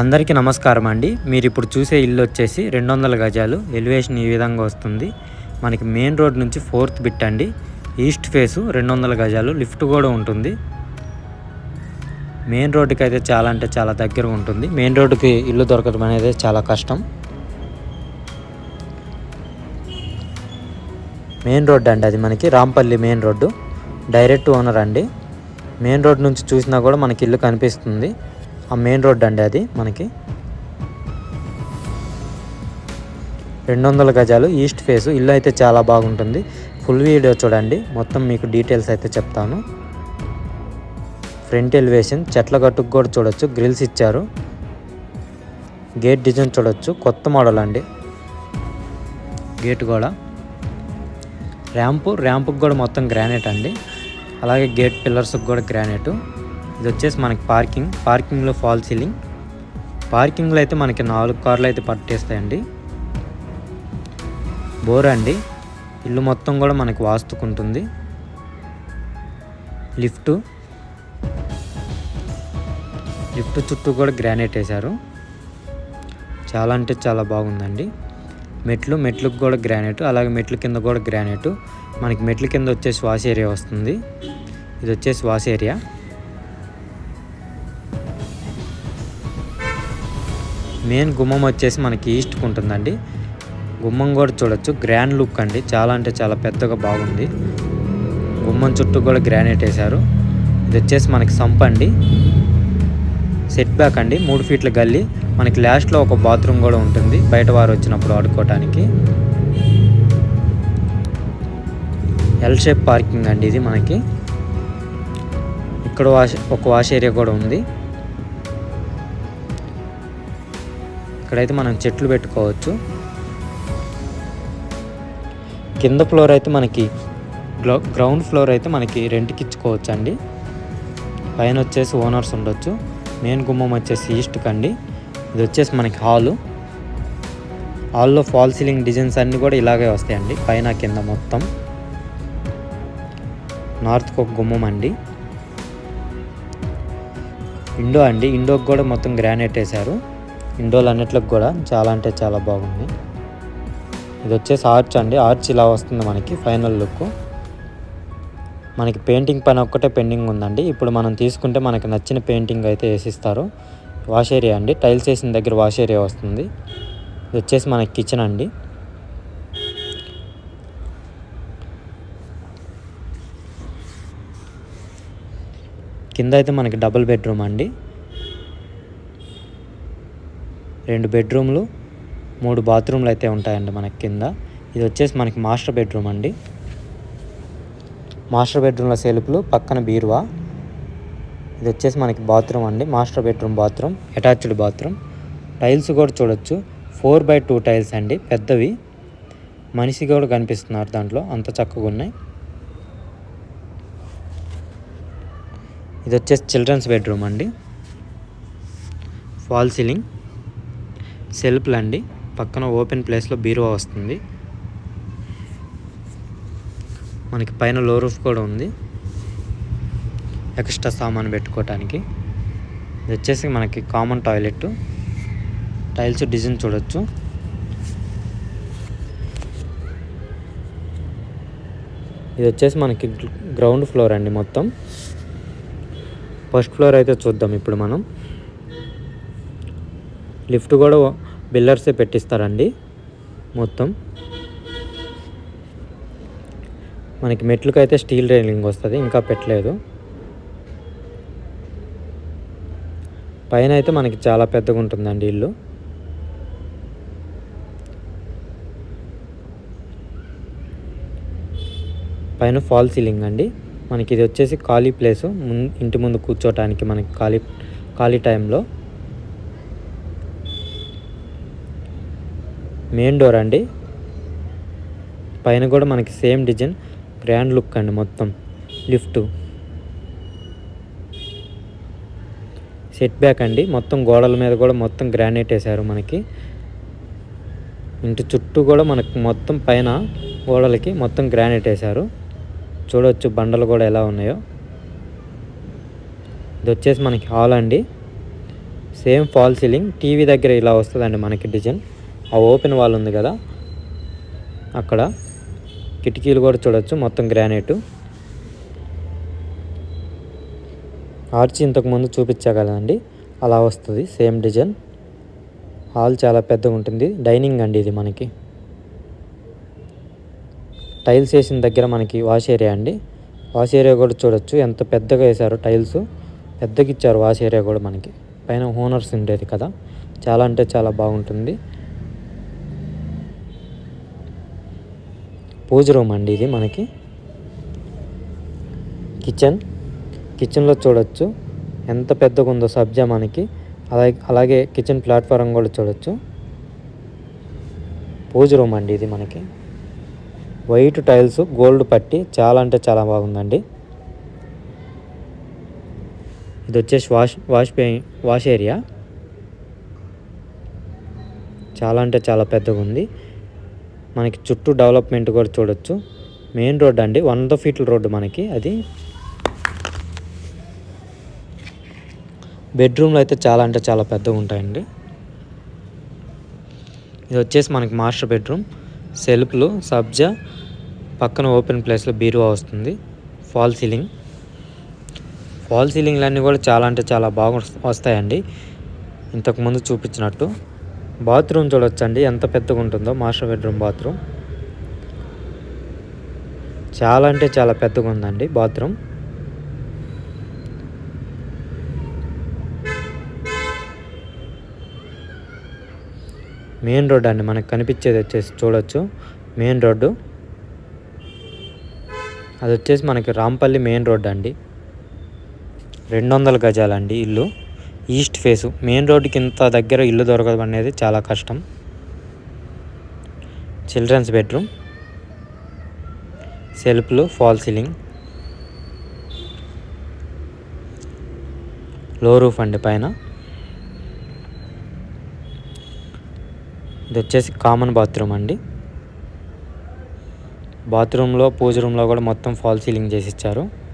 అందరికీ నమస్కారం అండి. మీరు ఇప్పుడు చూసే ఇల్లు వచ్చేసి రెండు వందల గజాలు. ఎలివేషన్ ఈ విధంగా వస్తుంది. మనకి మెయిన్ రోడ్ నుంచి ఫోర్త్ బిట్ అండి. ఈస్ట్ ఫేసు రెండు వందల గజాలు. లిఫ్ట్ కూడా ఉంటుంది. మెయిన్ రోడ్డుకి అయితే చాలా అంటే చాలా దగ్గర ఉంటుంది. మెయిన్ రోడ్డుకి ఇల్లు దొరకడం అనేది చాలా కష్టం. మెయిన్ రోడ్ అండి అది మనకి. Rampalli main road. Direct owner అండి. మెయిన్ రోడ్ నుంచి చూసినా కూడా మనకి ఇల్లు కనిపిస్తుంది. ఆ మెయిన్ రోడ్ అండి అది మనకి. రెండు వందల గజాలు ఈస్ట్ ఫేసు. ఇల్లు అయితే చాలా బాగుంటుంది. ఫుల్ వీడియో చూడండి. మొత్తం మీకు డీటెయిల్స్ అయితే చెప్తాను. ఫ్రంట్ ఎలివేషన్ చెట్ల గట్టుకు కూడా చూడొచ్చు. గ్రిల్స్ ఇచ్చారు. గేట్ డిజైన్ చూడొచ్చు. కొత్త మోడల్ అండి. గేట్ కూడా. ర్యాంపు ర్యాంపుకి కూడా మొత్తం గ్రానైట్ అండి. అలాగే గేట్ పిల్లర్స్కి కూడా గ్రానైట్. ఇది వచ్చేసి మనకి పార్కింగ్. పార్కింగ్లో ఫాల్ సీలింగ్. పార్కింగ్లో అయితే మనకి నాలుగు కార్లు అయితే పట్టేస్తాయండి బోర్ అండి. ఇల్లు మొత్తం కూడా మనకి వాస్తుకుంటుంది. లిఫ్ట్. లిఫ్ట్ చుట్టూ కూడా గ్రానైట్ వేశారు. చాలా అంటే చాలా బాగుందండి. మెట్లు మెట్లకు కూడా గ్రానైట్ అలాగే మెట్ల కింద కూడా గ్రానైట్. మనకి మెట్ల కింద వచ్చేసి వాష్ ఏరియా వస్తుంది. ఇది వచ్చేసి వాష్ ఏరియా. మెయిన్ గుమ్మం వచ్చేసి మనకి ఈస్ట్కి ఉంటుందండి. గుమ్మం కూడా చూడొచ్చు. గ్రాండ్ లుక్ అండి. చాలా అంటే చాలా పెద్దగా బాగుంది. గుమ్మం చుట్టూ కూడా గ్రానైట్ వేశారు. ఇది వచ్చేసి మనకి సంప్ అండి. సెట్ బ్యాక్ అండి. మూడు ఫీట్ల గల్లీ. మనకి లాస్ట్లో ఒక బాత్రూమ్ కూడా ఉంటుంది. బయట వారు వచ్చినప్పుడు ఆడుకోవటానికి. ఎల్ షేప్ పార్కింగ్ అండి ఇది మనకి. ఇక్కడ వాష్ ఒక వాష్ ఏరియా కూడా ఉంది. ఇక్కడైతే మనం చెట్లు పెట్టుకోవచ్చు. కింద ఫ్లోర్ అయితే మనకి గ్రౌండ్ ఫ్లోర్ అయితే మనకి రెంట్కి ఇచ్చుకోవచ్చు అండి పైన వచ్చేసి ఓనర్స్ ఉండొచ్చు. మెయిన్ గుమ్మం వచ్చేసి ఈస్ట్ కండి. ఇది వచ్చేసి మనకి హాలు. హాల్లో ఫాల్ సీలింగ్ డిజైన్స్ అన్నీ కూడా ఇలాగే వస్తాయండి పైన కింద మొత్తం. నార్త్కి ఒక గుమ్మం అండి. ఇండో అండి ఇండోకి కూడా మొత్తం గ్రానైట్ వేశారు. ఇండోలు అన్నిట్లకు కూడా చాలా అంటే చాలా బాగుంది. ఇది వచ్చేసి ఆర్చ్ అండి. ఆర్చ్ ఇలా వస్తుంది మనకి ఫైనల్ లుక్ మనకి పెయింటింగ్ పని ఒక్కటే పెండింగ్ ఉందండి. ఇప్పుడు మనం తీసుకుంటే మనకి నచ్చిన పెయింటింగ్ అయితే వేసిస్తారు. వాష్ ఏరియా అండి. టైల్స్ వేసిన దగ్గర వాష్ ఏరియా వస్తుంది. ఇది వచ్చేసి మనకి కిచెన్ అండి. కింద అయితే మనకి డబుల్ బెడ్రూమ్ అండి. రెండు బెడ్రూమ్లు మూడు బాత్రూమ్లు అయితే ఉంటాయండి మనకి కింద. ఇది వచ్చేసి మనకి మాస్టర్ బెడ్రూమ్ అండి. మాస్టర్ బెడ్రూమ్లో సెల్ఫ్లు పక్కన బీరువా. ఇది వచ్చేసి మనకి బాత్రూమ్ అండి. Master bedroom bathroom attached bathroom. Tiles కూడా చూడొచ్చు. ఫోర్ బై టూ టైల్స్ అండి. పెద్దవి. మనిషి కూడా కనిపిస్తున్నారు దాంట్లో. అంత చక్కగా ఉన్నాయి. ఇది వచ్చేసి చిల్డ్రన్స్ బెడ్రూమ్ అండి. Fall ceiling. సెల్ఫ్లు అండి పక్కన ఓపెన్ ప్లేస్లో బీరువా వస్తుంది. మనకి పైన లో రూఫ్ కూడా ఉంది. ఎక్స్ట్రా సామాన్ పెట్టుకోవటానికి ఇది వచ్చేసి మనకి కామన్ టాయిలెట్. టైల్స్ డిజైన్ చూడొచ్చు. ఇది వచ్చేసి మనకి గ్రౌండ్ ఫ్లోర్ అండి మొత్తం. ఫస్ట్ ఫ్లోర్ అయితే చూద్దాం ఇప్పుడు మనం. లిఫ్ట్ కూడా బిల్లర్సే పెట్టిస్తారండి మొత్తం. మనకి మెట్లకు అయితే స్టీల్ రైలింగ్ వస్తుంది ఇంకా పెట్టలేదు. పైన అయితే మనకి చాలా పెద్దగా ఉంటుందండి ఇల్లు. పైన ఫాల్ సీలింగ్ అండి. మనకి ఇది వచ్చేసి ఖాళీ ప్లేసు ముం- ఇంటి ముందు కూర్చోటానికి మనకి ఖాళీ ఖాళీ టైంలో. మెయిన్ డోర్ అండి. పైన కూడా మనకి సేమ్ డిజైన్ గ్రాండ్ లుక్ అండి మొత్తం. లిఫ్ట్. సెట్ బ్యాక్ అండి. మొత్తం గోడల మీద కూడా మొత్తం గ్రానైట్ వేశారు మనకి. ఇంటి చుట్టూ కూడా మనకు మొత్తం పైన గోడలకి మొత్తం గ్రానైట్ వేశారు. చూడవచ్చు బండలు కూడా ఎలా ఉన్నాయో. ఇది వచ్చేసి మనకి హాల్ అండి. సేమ్ ఫాల్ సీలింగ్ టీవీ దగ్గర ఇలా వస్తుందండి మనకి డిజైన్. ఆ ఓపెన్ వాల్ ఉంది కదా అక్కడ కిటికీలు కూడా చూడొచ్చు మొత్తం గ్రానైట్. ఆర్చి ఇంతకుముందు చూపించా కదండి అలా వస్తుంది సేమ్ డిజైన్. హాల్ చాలా పెద్దగా ఉంటుంది డైనింగ్ అండి ఇది మనకి. టైల్స్ వేసిన దగ్గర మనకి వాష్ ఏరియా అండి. వాష్ ఏరియా కూడా చూడొచ్చు ఎంత పెద్దగా వేశారు టైల్స్. పెద్దగా ఇచ్చారు వాష్ ఏరియా కూడా మనకి. పైన ఓనర్స్ ఉండేది కదా చాలా అంటే చాలా బాగుంటుంది. పూజ రూమ్ అండి ఇది మనకి. కిచెన్. కిచెన్లో చూడొచ్చు. ఎంత పెద్దగా ఉందో సబ్జా మనకి. అలాగే అలాగే కిచెన్ ప్లాట్ఫారం కూడా చూడొచ్చు. పూజ రూమ్ అండి ఇది మనకి. వైట్ టైల్స్ గోల్డ్ పట్టి చాలా అంటే చాలా బాగుందండి. ఇది వచ్చేసి వాష్ వాష్ పే వాష్ ఏరియా. చాలా అంటే చాలా పెద్దగా ఉంది మనకి చుట్టూ డెవలప్మెంట్ కూడా చూడొచ్చు. మెయిన్ రోడ్ అండి. వంద ఫీట్ల రోడ్డు మనకి అది. బెడ్రూమ్లో అయితే చాలా అంటే చాలా పెద్దగా ఉంటాయండి. ఇది వచ్చేసి మనకి మాస్టర్ బెడ్రూమ్. సెల్ఫ్లు సబ్జా పక్కన ఓపెన్ ప్లేస్లో బీరువా వస్తుంది. Fall ceiling. ఫాల్ సీలింగ్లు అన్నీ కూడా చాలా అంటే చాలా బాగా వస్తాయండి. ఇంతకుముందు చూపించినట్టు. బాత్రూమ్ చూడొచ్చండి. ఎంత పెద్దగా ఉంటుందో మాస్టర్ బెడ్రూమ్ బాత్రూమ్. చాలా అంటే చాలా పెద్దగా ఉందండి బాత్రూమ్. మెయిన్ రోడ్ అండి మనకు కనిపించేది వచ్చేసి చూడొచ్చు. Main road. అది వచ్చేసి మనకి రాంపల్లి మెయిన్ రోడ్ అండి. రెండు వందల గజాలండి ఇల్లు. East face. మెయిన్ రోడ్డుకి ఇంత దగ్గర ఇల్లు దొరకడం అనేది చాలా కష్టం. Children's bedroom. సెల్ఫ్లు fall ceiling. లో రూఫ్ అండి పైన. ఇది వచ్చేసి కామన్ బాత్రూమ్ అండి. బాత్రూంలో పూజ రూమ్లో కూడా మొత్తం ఫాల్ సీలింగ్ చేసి ఇచ్చారు.